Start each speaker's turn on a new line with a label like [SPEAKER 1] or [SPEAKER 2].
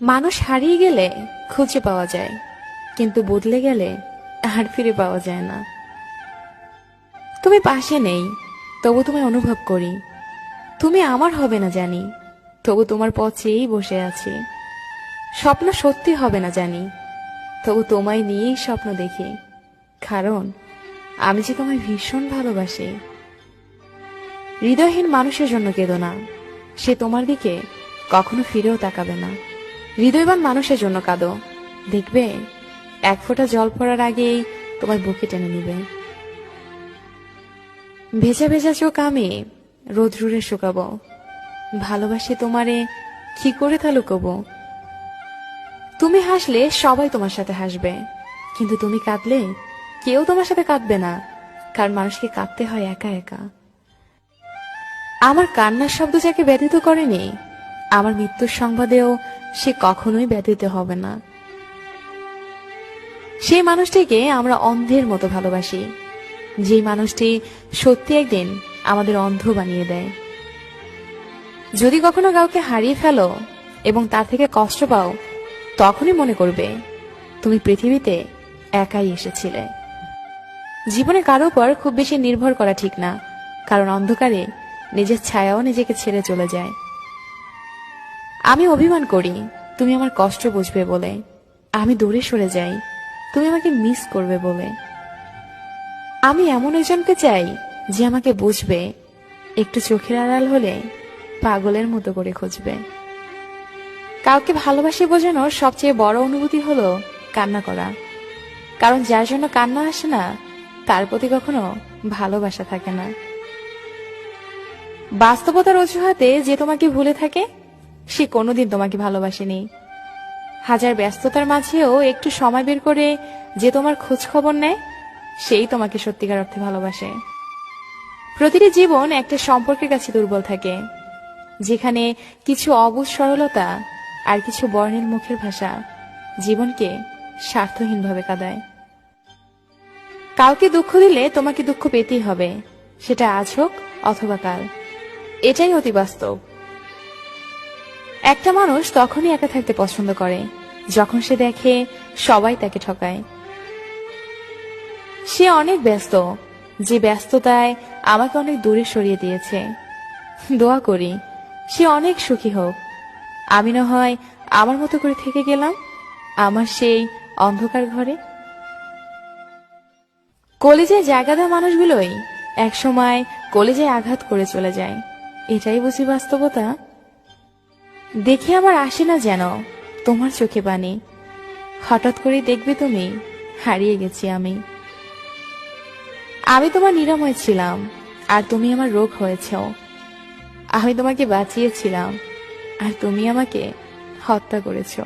[SPEAKER 1] মানুষ হারিয়ে গেলে খুঁজে পাওয়া যায়, কিন্তু বদলে গেলে আর ফিরে পাওয়া যায় না। তুমি পাশে নেই, তবু তোমায় অনুভব করি। তুমি আমার হবে না জানি, তবু তোমার পথ চেয়েই বসে আছি। স্বপ্ন সত্যি হবে না জানি, তবু তোমায় নিয়েই স্বপ্ন দেখি। কারণ আমি যে তোমায় ভীষণ ভালোবাসি। হৃদয়হীন মানুষের জন্য কেঁদো না, সে তোমার দিকে কখনো ফিরেও তাকাবে না। হৃদয়বান মানুষের জন্য কাঁদো। দেখবে, এক ফোঁটা জল পড়ার আগেই তোমার বুকে টেনে নিবে। ভেজা ভেজা চোখ আমি রোদ্রুরে শুকাবো। ভালোবাসি তোমারে, কি করে তা লুকোবো? তুমি হাসলে সবাই তোমার সাথে হাসবে। কিন্তু তুমি কাঁদলে কেউ তোমার সাথে কাঁদবে না, কারণ মানুষকে কাঁদতে হয় একা একা। আমার কান্নার শব্দ যাকে ব্যথিত করেনি আমার মৃত্যুর সংবাদেও সে কখনোই ব্যথিত হবে না। সেই মানুষটিকে আমরা অন্ধের মতো ভালোবাসি। যেই মানুষটি সত্যি একদিন আমাদের অন্ধ বানিয়ে দেয়। যদি কখনো কাউকে হারিয়ে ফেলো এবং তার থেকে কষ্ট পাও, তখনই মনে করবে, তুমি পৃথিবীতে একাই এসেছিলে। জীবনে কারও উপর খুব বেশি নির্ভর করা ঠিক না, কারণ অন্ধকারে নিজের ছায়াও নিজেকে ছেড়ে চলে যায়। আমি অভিমান করি। তুমি আমার কষ্ট বুঝবে বলে। আমি দূরে সরে যাই। তুমি আমাকে মিস করবে বলে। আমি এমন একজনকে চাই, যে আমাকে বুঝবে। একটু চোখের আড়াল হলে পাগলের মতো করে খুঁজবে। কাউকে ভালোবাসি বোঝানোর সবচেয়ে বড় অনুভূতি হলো কান্না করা। কারণ যার জন্য কান্না আসে না, তার প্রতি কখনো ভালোবাসা থাকে না। বাস্তবতার অজুহাতে যে তোমাকে ভুলে থাকে সে কোনোদিন তোমাকে ভালোবাসেনি। হাজার ব্যস্ততার মাঝেও একটু সময় বের করে যে তোমার খোঁজ খবর নেয়, সেই তোমাকে সত্যিকার অর্থে ভালোবাসে। প্রতিটি জীবন একটা সম্পর্কের কাছে দুর্বল থাকে, যেখানে কিছু অবুজ সরলতা আর কিছু বর্ণের মুখের ভাষা জীবনকে স্বার্থহীনভাবে কাঁদায়। কাউকে দুঃখ দিলে তোমাকে দুঃখ পেতেই হবে, সেটা আজ হোক অথবা কাল। এটাই অতি বাস্তব। একটা মানুষ তখনই একা থাকতে পছন্দ করে, যখন সে দেখে সবাই তাকে ঠকায়। সে অনেক ব্যস্ত, যে ব্যস্ততায় আমাকে অনেক দূরে সরিয়ে দিয়েছে। দোয়া করি, সে অনেক সুখী হোক। আমি না হয় আমার মতো করে থেকে গেলাম, আমার সেই অন্ধকার ঘরে। কলেজে জায়গা দেওয়া মানুষগুলোই একসময় কলেজে আঘাত করে চলে যায়। এটাই বুঝি বাস্তবতা? দেখে আমার আসে না যেন তোমার চোখে বানে হঠাৎ করে দেখবে তুমি, হারিয়ে গেছি আমি। আমি তোমার নিরাময় ছিলাম, আর তুমি আমার রোগ হয়েছ আমি তোমাকে বাঁচিয়েছিলাম, আর তুমি আমাকে হত্যা করেছ।